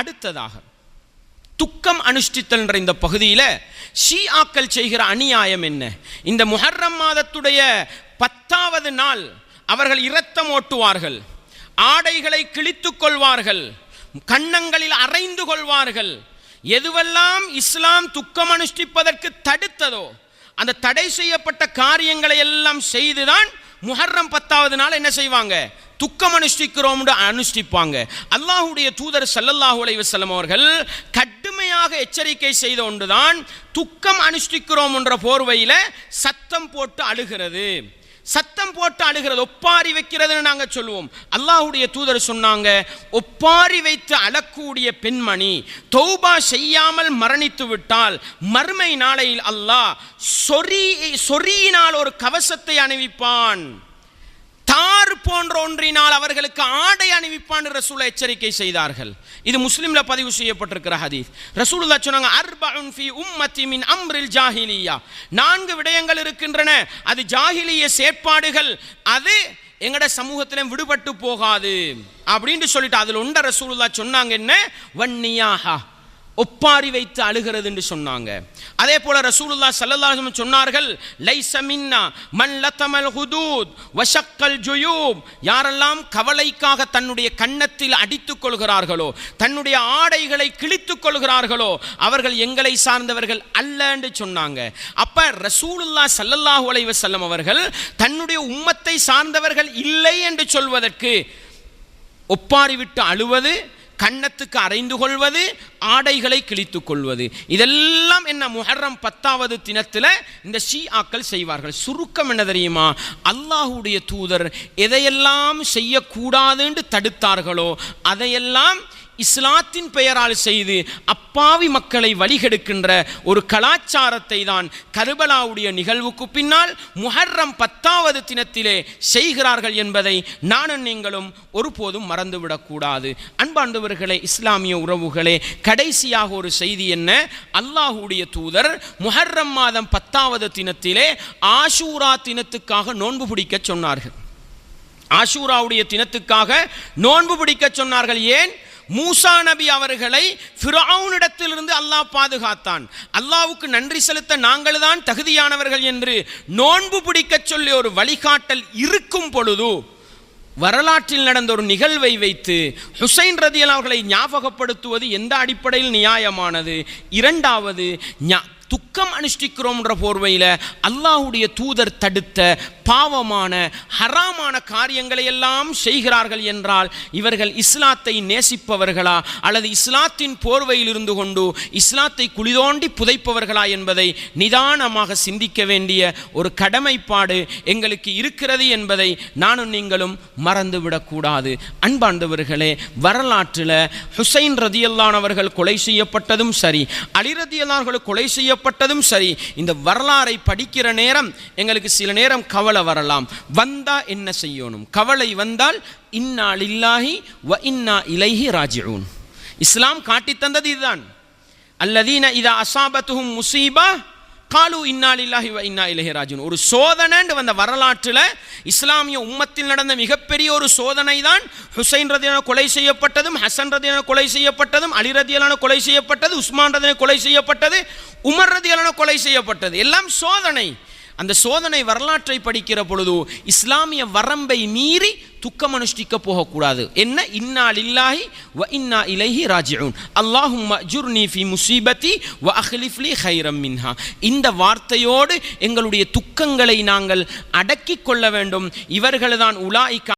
அடுத்ததாக துக்கம் அனுஷ்டித்தல் என்ற இந்த பகுதியில் ஷீஆக்கள் செய்கிற அநியாயம் என்ன? இந்த முஹர்ரம் மாதத்துடைய பத்தாவது நாள் அவர்கள் இரத்தம் ஓட்டுவார்கள் ஆடைகளை கிழித்துக் கொள்வார்கள் கன்னங்களில் அரைந்து கொள்வார்கள். எதுவெல்லாம் இஸ்லாம் துக்கம் அனுஷ்டிப்பதற்கு தடுத்ததோ அந்த தடை செய்யப்பட்ட காரியங்களை எல்லாம் செய்துதான் முஹர்ரம் பத்தாவது நாள் என்ன செய்வாங்க? துக்கம் அனுஷ்டிக்கிறோம் அனுஷ்டிப்பாங்க. அல்லாஹுடைய தூதர் சல்லல்லாஹு அலைவசல்லம் அவர்கள் கடுமையாக எச்சரிக்கை செய்த ஒன்றுதான் துக்கம் அனுஷ்டிக்கிறோம் என்ற போர்வையில் சத்தம் போட்டு அழுகிறது. சத்தம் போட்டு அழுகிறது ஒப்பாரி வைக்கிறதுன்னு நாங்கள் சொல்லுவோம். அல்லாஹுடைய தூதர் சொன்னாங்க ஒப்பாரி வைத்து அழக்கூடிய பெண்மணி தௌபா செய்யாமல் மரணித்து விட்டால் மறுமை நாளையில் அல்லாஹ் சொறி சொறியினால் ஒரு கவசத்தை அணிவிப்பான். போன்ற ஒன்றினால் அவர்களுக்கு ஆடை அணிவிப்பான் ரசூல எச்சரிக்கை செய்தார்கள். இது முஸ்லிம்ல பதிவு செய்யப்பட்டிருக்கிற ஹதீஸ். ரசூலுல்லா சொன்னாங்க அர்பஉன் ஃபி உம்மத்தி மின் அம்ரில் ஜாஹிலியா. நான்கு விடயங்கள் இருக்கின்றன. அது ஜாஹிலிய செயற்பாடுகள். அது எங்கட சமூகத்திலும் விடுபட்டு போகாது. அப்படின்னு சொல்லிட்டு அதில் ஒன்ற ரசூலுல்லா சொன்னாங்க என்ன? வன்னியாஹா. ஒப்பாரி வைத்து அழுகிறது என்று சொன்னாங்க. அதே போல ரசூலுல்லா சல்லல்லாஹு சொன்னார்கள் லைஸ மின்னா மன் லத்தமல் ஹுதூத் வஷக்கல் ஜுயூப். யாரெல்லாம் கவலைக்காக தன்னுடைய கன்னத்தில் அடித்துக் கொள்கிறார்களோ தன்னுடைய ஆடைகளை கிழித்துக் கொள்கிறார்களோ அவர்கள் எங்களை சார்ந்தவர்கள் அல்ல என்று சொன்னாங்க. அப்ப ரசூலுல்லா சல்லல்லாஹு அலைவ செல்லம் அவர்கள் தன்னுடைய உம்மத்தை சார்ந்தவர்கள் இல்லை என்று சொல்வதற்கு ஒப்பாரி விட்டு அழுவது கன்னத்துக்கு அரைந்து கொள்வது ஆடைகளை கிழித்து கொள்வது. இதெல்லாம் என்ன முஹர்ரம் பத்தாவது தினத்தில் இந்த ஷீ ஆக்கள் செய்வார்கள். சுருக்கம் என்ன தெரியுமா? அல்லாஹுடைய தூதர் எதையெல்லாம் செய்யக்கூடாதுன்னு தடுத்தார்களோ அதையெல்லாம் இஸ்லாத்தின் பெயரால் செய்து அப்பாவி மக்களை வழிகெடுக்கின்ற ஒரு கலாச்சாரத்தை தான் கருபலாவுடைய நிகழ்வுக்கு பின்னால் முஹர்ரம் பத்தாவது தினத்திலே செய்கிறார்கள் என்பதை நானும் நீங்களும் ஒருபோதும் மறந்துவிடக்கூடாது. அன்பாண்டவர்களே இஸ்லாமிய உறவுகளே கடைசியாக ஒரு செய்தி என்ன? அல்லாஹுடைய தூதர் முஹர்ரம் மாதம் பத்தாவது தினத்திலே ஆஷூரா தினத்துக்காக நோன்பு பிடிக்க சொன்னார்கள். ஆஷூராவுடைய தினத்துக்காக நோன்பு பிடிக்க சொன்னார்கள். ஏன்? மூசா நபி அவர்களை ஃபிரௌனிடத்திலிருந்து அல்லாஹ் பாதுகாத்தான். அல்லாவுக்கு நன்றி செலுத்த நாங்கள் தான் தகுதியானவர்கள் என்று நோன்பு பிடிக்கச் சொல்லி ஒரு வழிகாட்டல் இருக்கும் பொழுது வரலாற்றில் நடந்த ஒரு நிகழ்வை வைத்து ஹுசைன் ரதியல் அவர்களை ஞாபகப்படுத்துவது எந்த அடிப்படையில் நியாயமானது? இரண்டாவது துக்கம் அனுஷ்டிக்கிறோம்ன்ற போர்வையில் அல்லாஹுடைய தூதர் தடுத்த பாவமான ஹராமான காரியங்களை எல்லாம் செய்கிறார்கள் என்றால் இவர்கள் இஸ்லாத்தை நேசிப்பவர்களா? அல்லது இஸ்லாத்தின் போர்வையில் இருந்து கொண்டு இஸ்லாத்தை குளிதோண்டி புதைப்பவர்களா என்பதை நிதானமாக சிந்திக்க வேண்டிய ஒரு கடமைப்பாடு எங்களுக்கு இருக்கிறது என்பதை நானும் நீங்களும் மறந்துவிடக்கூடாது அன்பாண்டவர்களே வரலாற்றில் ஹுசைன் ரதியல்லானவர்கள் கொலை செய்யப்பட்டதும் சரி அலி கொலை செய்ய எழுதப்பட்டதும் சரி. இந்த வரலாறை படிக்கிற நேரம் எங்களுக்கு சில நேரம் கவலை வரலாம். வந்தா என்ன செய்யணும்? கவலை வந்தால் இன்னா லில்லாஹி வ இன்னா இலைஹி ராஜிஊன். இஸ்லாம் காட்டி தந்தது இதுதான். அல்லதீன இதா அசாபத்துஹும் முசீபா காலு இன்னாலில்லாஹி இன்னா இளையராஜன் ஒரு சோதனைன்னு வந்த வரலாற்றில் இஸ்லாமிய உம்மத்தில் நடந்த மிகப்பெரிய ஒரு சோதனை தான் ஹுசைன் ரதியான கொலை செய்யப்பட்டதும் ஹசன் ரதியான கொலை செய்யப்பட்டதும் அலி ரதியலான கொலை செய்யப்பட்டது உஸ்மான் ரதியான கொலை செய்யப்பட்டது உமர் ரதியலான கொலை செய்யப்பட்டது. எல்லாம் சோதனை. அந்த சோதனை வரலாற்றை படிக்கிற பொழுது இஸ்லாமிய வரம்பை மீறி துக்கம் அனுஷ்டிக்க போகக்கூடாது. என்ன? இன்னா லில்லாஹி வ இன்னா இலைஹி ராஜிஊன். அல்லாஹும் ஜுர்னி ஃபி முசீபத்தி வ அஹ்லிஃப்லி ஹைரம் மின்ஹா. இந்த வார்த்தையோடு எங்களுடைய துக்கங்களை நாங்கள் அடக்கிக் கொள்ள வேண்டும். இவர்கள்தான் உலாய்க்கா